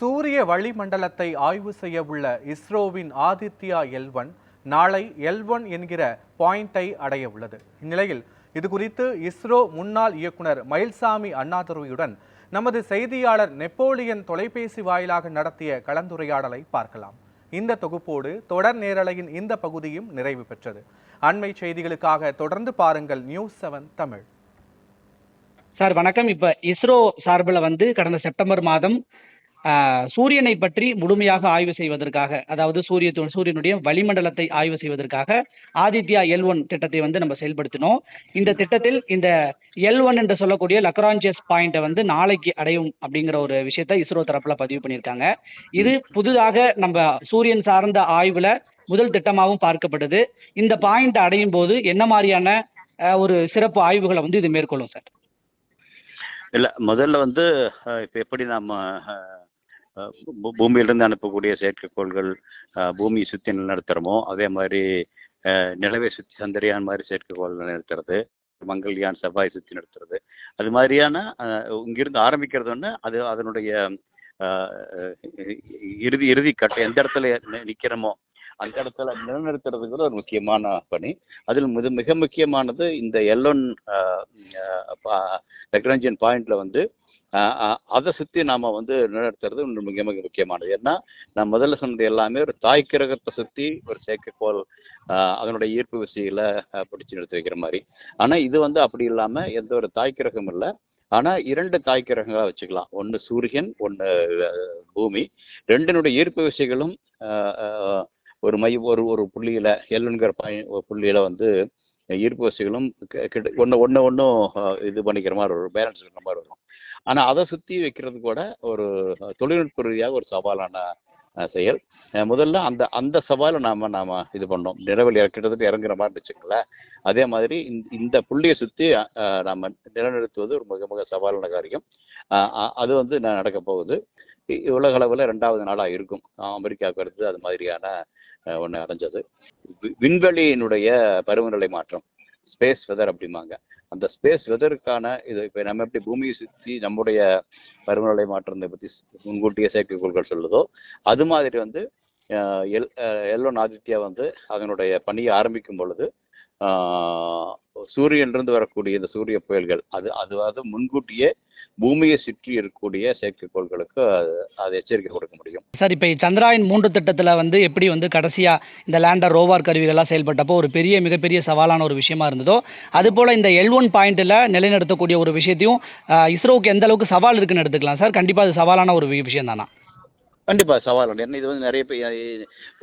சூரிய வளிமண்டலத்தை ஆய்வு செய்ய உள்ள இஸ்ரோவின் ஆதித்யா எல்வன் நாளை எல்வன் என்கிற பாயிண்டை அடைய உள்ளது. இந்நிலையில் இது குறித்து இஸ்ரோ முன்னாள் இயக்குனர் மயில்சாமி அண்ணாதுரையுடன் நமது செய்தியாளர் நெப்போலியன் தொலைபேசி வாயிலாக நடத்திய கலந்துரையாடலை பார்க்கலாம். இந்த தொகுப்போடு தொடர் நேரலையின் இந்த பகுதியும் நிறைவு பெற்றது. அண்மை செய்திகளுக்காக தொடர்ந்து பாருங்கள் நியூஸ் செவன் தமிழ். சார் வணக்கம். இப்ப இஸ்ரோ சார்பில் வந்து கடந்த செப்டம்பர் மாதம் சூரியனை பற்றி முழுமையாக ஆய்வு செய்வதற்காக அதாவது சூரிய சூரியனுடைய வளிமண்டலத்தை ஆய்வு செய்வதற்காக ஆதித்யா எல் ஒன் திட்டத்தை வந்து நம்ம செயல்படுத்தினோம். இந்த திட்டத்தில் இந்த எல் ஒன் என்று சொல்லக்கூடிய லக்ரான்ஜியஸ் பாயிண்ட்டை வந்து நாளைக்கு அடையும் அப்படிங்கிற ஒரு விஷயத்தை இஸ்ரோ தரப்புல பதிவு பண்ணியிருக்காங்க. இது புதிதாக நம்ம சூரியன் சார்ந்த ஆய்வுல முதல் திட்டமாகவும் பார்க்கப்படுது. இந்த பாயிண்ட் அடையும் போது என்ன மாதிரியான ஒரு சிறப்பு ஆய்வுகளை வந்து இது மேற்கொள்ளும் சார்? இல்ல முதல்ல வந்து இப்போ இப்ப எப்படி நாம பூமியிலிருந்து அனுப்பக்கூடிய செயற்கைக்கோள்கள் பூமியை சுற்றி நிலநடுத்துறோமோ அதே மாதிரி நிலவை சுற்றி சந்திரயான் மாதிரி செயற்கைக்கோள் நிலநடுத்துறது மங்கள்யான் செவ்வாய் சுற்றி நடத்துறது அது மாதிரியான இங்கிருந்து ஆரம்பிக்கிறது ஒன்று அது அதனுடைய இறுதி இறுதி கட்ட எந்த இடத்துல நிற்கிறோமோ அந்த இடத்துல நிலநிறுத்துறதுக்கு ஒரு முக்கியமான பணி. அதில் மிக மிக முக்கியமானது இந்த எல்லோன் லெக்ராஞ்சியன் பாயிண்ட்ல வந்து அதை சுற்றி நாம் வந்து நிலநிறுத்துறது இன்னும் மிக மிக முக்கியமானது. ஏன்னா நான் முதல்ல சொன்னது எல்லாமே ஒரு தாய் கிரகத்தை சுற்றி ஒரு செயற்கைக்கோள் அதனுடைய ஈர்ப்பு விசையில் பிடிச்சி நிறுத்தி வைக்கிற மாதிரி. ஆனால் இது வந்து அப்படி இல்லாமல் எந்த ஒரு தாய் கிரகம் இல்லை. ஆனால் இரண்டு தாய் கிரகங்களாக வச்சுக்கலாம். ஒன்று சூரியன் ஒன்று பூமி. ரெண்டினுடைய ஈர்ப்பு விசைகளும் ஒரு மை ஒரு ஒரு புள்ளியில் எல்லுங்கிற பய ஒரு புள்ளியில் வந்து ஈர்ப்பு விசைகளும் ஒன்று ஒன்று ஒன்றும் இது பண்ணிக்கிற மாதிரி வரும். பேலன்ஸ் இருக்கிற மாதிரி வரும். ஆனால் அதை சுற்றி வைக்கிறது கூட ஒரு தொழில்நுட்ப ரீதியாக ஒரு சவாலான செயல். முதல்ல அந்த அந்த சவாலை நாம் நாம் இது பண்ணோம். நிலவில் கிட்டத்தட்ட இறங்குற மாதிரி வச்சுங்களேன் அதே மாதிரி இந்த இந்த புள்ளியை சுற்றி நாம் நிலநிறுத்துவது ஒரு மிக மிக சவாலான காரியம். அது வந்து நான் நடக்க போகுது. உலக அளவில் ரெண்டாவது நாளாக இருக்கும். அமெரிக்காவுக்கு அடுத்து அது மாதிரியான ஒன்று அடைஞ்சது. விண்வெளியினுடைய பருவநிலை மாற்றம். ஸ்பேஸ் வெதர் அப்படிம்பாங்க. அந்த ஸ்பேஸ் வெதருக்கான இது இப்போ நம்ம எப்படி பூமியை சுற்றி நம்முடைய பருவநிலை மாற்றத்தை பற்றி முன்கூட்டியே செயற்கைக்கோள்கள் சொல்லுதோ அது மாதிரி வந்து எல் எல்லோன் ஆதித்யா வந்து அதனுடைய பணியை ஆரம்பிக்கும் பொழுது சூரியனிலிருந்து வரக்கூடிய இந்த சூரிய புயல்கள் அது அதுவாவது முன்கூட்டியே பூமியை சுற்றி இருக்கக்கூடிய செயற்கைக்கோள்களுக்கு அது அது எச்சரிக்கை கொடுக்க முடியும். சார் இப்போ சந்திராயன் மூன்று திட்டத்தில் வந்து எப்படி வந்து கடைசியாக இந்த லேண்டர் ரோவார் கருவிகள்லாம் செயல்பட்டப்போ ஒரு பெரிய மிகப்பெரிய சவாலான ஒரு விஷயமா இருந்ததோ அதுபோல் இந்த எல் ஒன் பாயிண்ட்டில் நிலைநிறுத்தக்கூடிய ஒரு விஷயத்தையும் இஸ்ரோவுக்கு எந்த அளவுக்கு சவால் இருக்குன்னு எடுத்துக்கலாம் சார். கண்டிப்பாக அது சவாலான ஒரு விஷயம் தானா? கண்டிப்பா சவால். உண்டு. ஏன்னா இது வந்து நிறைய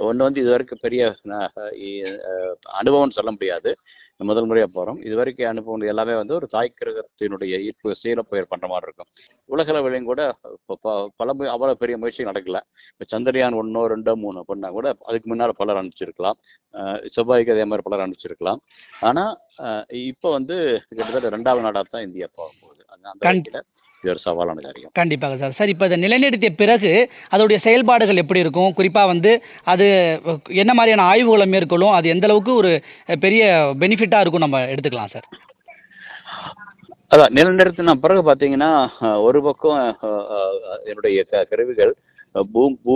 ஒன்று வந்து இது வரைக்கும் பெரிய அனுபவம்னு சொல்ல முடியாது. முதல் முறையாக போகிறோம் இது வரைக்கும் அனுபவம் எல்லாமே வந்து ஒரு தாய் கிரகத்தினுடைய ஈர்ப்பு சீல புயல் பண்ணுற மாதிரி இருக்கும். உலக அளவிலையும் கூட பல அவ்வளோ பெரிய முயற்சி நடக்கல. இப்போ சந்திரயான் ஒன்றோ ரெண்டோ மூணு பண்ணால் கூட அதுக்கு முன்னால் பலர் அனுப்பிச்சிருக்கலாம். செவ்வாய்க்கு அதே மாதிரி பலர் அனுப்பிச்சிருக்கலாம். ஆனால் இப்போ வந்து கிட்டத்தட்ட ரெண்டாவது நாடாக தான் இந்தியா போக போகுது அந்த இது ஒரு சவாலான காரியம் கண்டிப்பாக சார். சார் இப்போ இதை நிலைநிறுத்திய பிறகு அதோடைய செயல்பாடுகள் எப்படி இருக்கும்? குறிப்பாக வந்து அது என்ன மாதிரியான ஆய்வுகளை மேற்கொள்ளும்? அது எந்த அளவுக்கு ஒரு பெரிய பெனிஃபிட்டாக இருக்கும் நம்ம எடுத்துக்கலாம் சார். அதான் நிலநிறுத்தின பிறகு பார்த்தீங்கன்னா ஒரு பக்கம் என்னுடைய கருவிகள் பூ பூ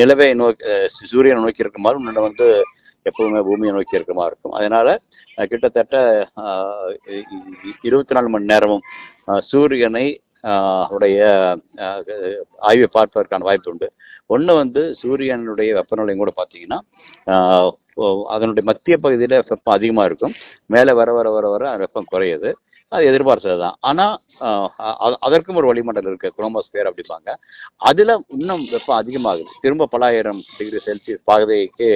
நிலவை நோக்கி சூரியனை நோக்கி இருக்க மாதிரி இன்னொன்று வந்து எப்பவுமே பூமியை நோக்கி இருக்க மாதிரி இருக்கும். அதனால கிட்டத்தட்ட இருபத்தி நாலு மணி நேரமும் சூரியனை உடைய ஆய்வை பார்ப்பதற்கான வாய்ப்பு உண்டு. ஒன்று வந்து சூரியனுடைய வெப்பநிலையும் கூட பார்த்தீங்கன்னா அதனுடைய மத்திய பகுதியில் வெப்பம் அதிகமாக இருக்கும். மேலே வர வர வர வர வெப்பம் குறையுது. அது எதிர்பார்த்தது தான் ஆனால் அதற்கும் ஒரு வளிமண்டலம் இருக்குது குரோமோஸ்பியர் அப்படிம்பாங்க. அதில் இன்னும் வெப்பம் அதிகமாகுது. திரும்ப பலாயிரம் டிகிரி செல்சியஸ் பகுதிக்கு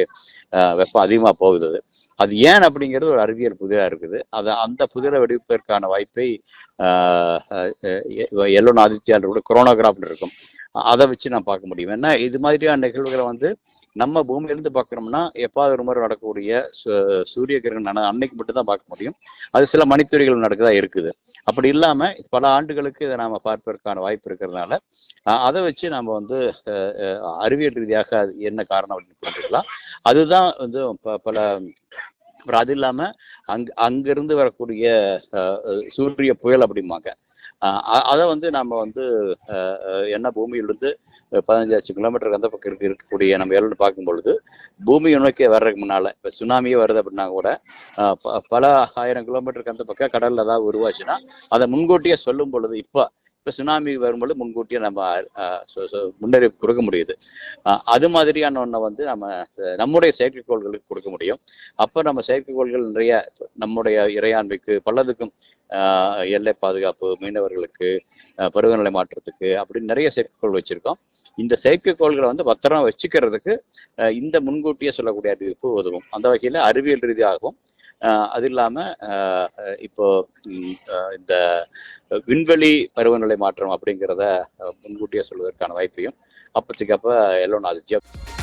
வெப்பம் அதிகமாக போகுது. அது. ஏன் அப்படிங்கிறது ஒரு அறிவியல் புதிராக இருக்குது. அதை அந்த புதிரை வெடிப்பதற்கான வாய்ப்பை எல்லோன் ஆதித்யான்ற கூட குரோனோகிராஃப்னு இருக்கும். அதை வச்சு நான் பார்க்க முடியும். ஏன்னா இது மாதிரியான நிகழ்வுகளை வந்து நம்ம பூமியிலிருந்து பார்க்குறோம்னா எப்பாவது ஒரு முறை நடக்கக்கூடிய சு- சூரிய கிரகணம் அன்னைக்கு மட்டும் தான் பார்க்க முடியும். அது சில மணித்துறைகள் நடக்கதான் இருக்குது. அப்படி இல்லாமல் பல ஆண்டுகளுக்கு இதை நாம் பார்ப்பதற்கான வாய்ப்பு இருக்கிறதுனால அதை வச்சு நம்ம வந்து அறிவியல் ரீதியாக அது என்ன காரணம் அப்படின்னு புரிஞ்சுக்கலாம். அதுதான் வந்து ப- பல அப்புறம் அது இல்லாமல் அங் அங்கிருந்து வரக்கூடிய சூரிய புயல் அப்படிம்பாங்க. அதை வந்து நம்ம வந்து என்ன பூமியிலிருந்து பதினஞ்சு லட்சம் கிலோமீட்டருக்கு அந்த பக்கம் இருக்கு இருக்கக்கூடிய நம்ம எல்லாம் பார்க்கும் பொழுது பூமியை நோக்கி வர்றதுக்கு முன்னால் இப்போ சுனாமியே வருது அப்படின்னா கூட ப- பல ஆயிரம் கிலோமீட்டருக்கு அந்த பக்கம் கடலில் ஏதாவது உருவாச்சுன்னா அதை முன்கூட்டியே சொல்லும் பொழுது இப்போ இப்போ சுனாமி வரும்பொழுது முன்கூட்டியே நம்ம அஹ், முன்னறிவிப்பு கொடுக்க முடியுது. அது மாதிரியான ஒன்றை வந்து நம்ம நம்முடைய செயற்கைக்கோள்களுக்கு கொடுக்க முடியும். அப்போ நம்ம செயற்கைக்கோள்கள் நிறைய நம்முடைய இறையாண்மைக்கு பலதுக்கும் எல்லை பாதுகாப்பு மீனவர்களுக்கு பருவநிலை மாற்றத்துக்கு அப்படின்னு நிறைய செயற்கைக்கோள் வச்சுருக்கோம். இந்த செயற்கைக்கோள்களை வந்து பத்திரமா வச்சுக்கிறதுக்கு இந்த முன்கூட்டியே சொல்லக்கூடிய அறிவிப்பு உதவும். அந்த வகையில் அறிவியல் ரீதியாகவும் அது இல்லாமல் இப்போ இந்த விண்வெளி பருவநிலை மாற்றம் அப்படிங்கிறத முன்கூட்டியே சொல்வதற்கான வாய்ப்பையும் அப்போதைக்கு அப்போ எல்லோரும் அதிர்ச்சியாக